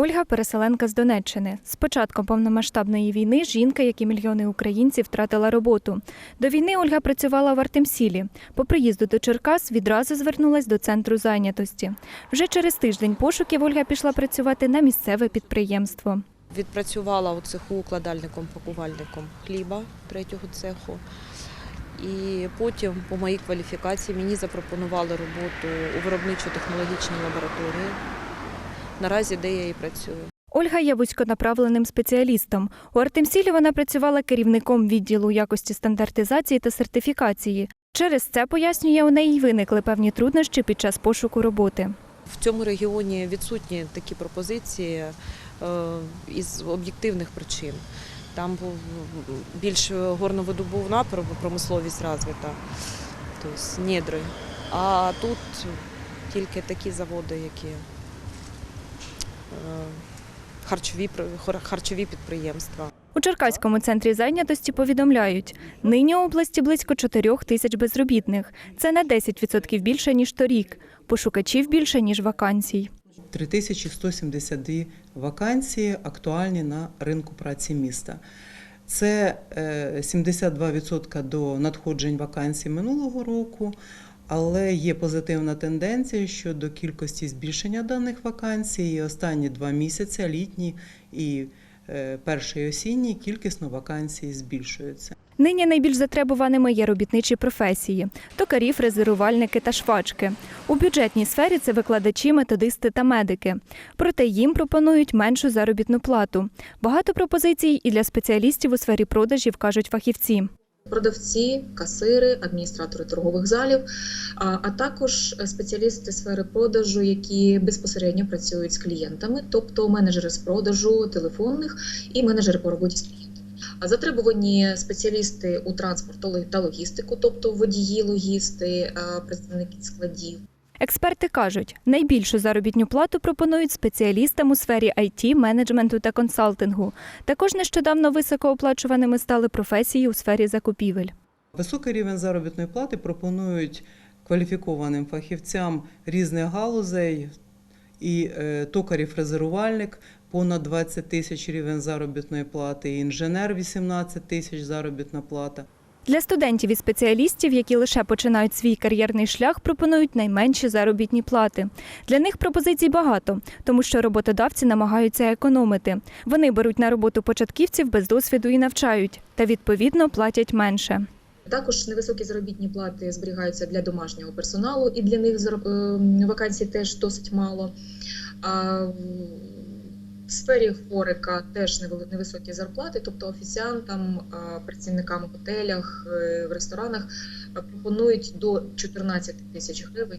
Ольга переселенка з Донеччини. З початком повномасштабної війни жінка, як і мільйони українців, втратила роботу. До війни Ольга працювала в Артемсілі. По приїзду до Черкас відразу звернулась до центру зайнятості. Вже через тиждень пошуків Ольга пішла працювати на місцеве підприємство. Відпрацювала у цеху укладальником, пакувальником хліба третього цеху. І потім, по моїй кваліфікації, мені запропонували роботу у виробничо-технологічній лабораторії. Наразі де я і працюю. Ольга є вузьконаправленим спеціалістом. У Артемсілі вона працювала керівником відділу якості стандартизації та сертифікації. Через це, пояснює, у неї виникли певні труднощі під час пошуку роботи. В цьому регіоні відсутні такі пропозиції е, із об'єктивних причин. Там був більш горновидобувна пр- промисловість розвита, тобто недри. А тут тільки такі заводи, які харчові, пр- хар- харчові підприємства. У Черкаському центрі зайнятості повідомляють, нині у області близько 4 тисяч безробітних. Це на 10% більше, ніж торік. Пошукачів більше, ніж вакансій. 3172 вакансії актуальні на ринку праці міста. Це е, 72% до надходжень вакансій минулого року, але є позитивна тенденція щодо кількості збільшення даних вакансій. Останні два місяці, літні і е, перший осінній, кількісно вакансій збільшується. Нині найбільш затребуваними є робітничі професії токарі, фрезерувальники та швачки. У бюджетній сфері це викладачі, методисти та медики. Проте їм пропонують меншу заробітну плату. Багато пропозицій і для спеціалістів у сфері продажів кажуть фахівці. Продавці, касири, адміністратори торгових залів, а, також спеціалісти сфери продажу, які безпосередньо працюють з клієнтами, тобто менеджери з продажу телефонних і менеджери по роботі з клієнтами. Затребувані спеціалісти у транспорту та логістику, тобто водії, логісти, представники складів. Експерти кажуть, найбільшу заробітну плату пропонують спеціалістам у сфері IT, менеджменту та консалтингу. Також нещодавно високооплачуваними стали професії у сфері закупівель. Високий рівень заробітної плати пропонують кваліфікованим фахівцям різних галузей і е, токарів-фрезерувальник понад 20 тисяч рівень заробітної плати, інженер 18 тисяч заробітна плата. Для студентів і спеціалістів, які лише починають свій кар'єрний шлях, пропонують найменші заробітні плати. Для них пропозицій багато, тому що роботодавці намагаються економити. Вони беруть на роботу початківців без досвіду і навчають, та відповідно платять менше. Також невисокі заробітні плати зберігаються для домашнього персоналу, і для них зароб- е, вакансій теж досить мало. В сфері форика теж невисокі зарплати, тобто офіціантам, працівникам в готелях, е, в ресторанах пропонують до 14 тисяч гривень.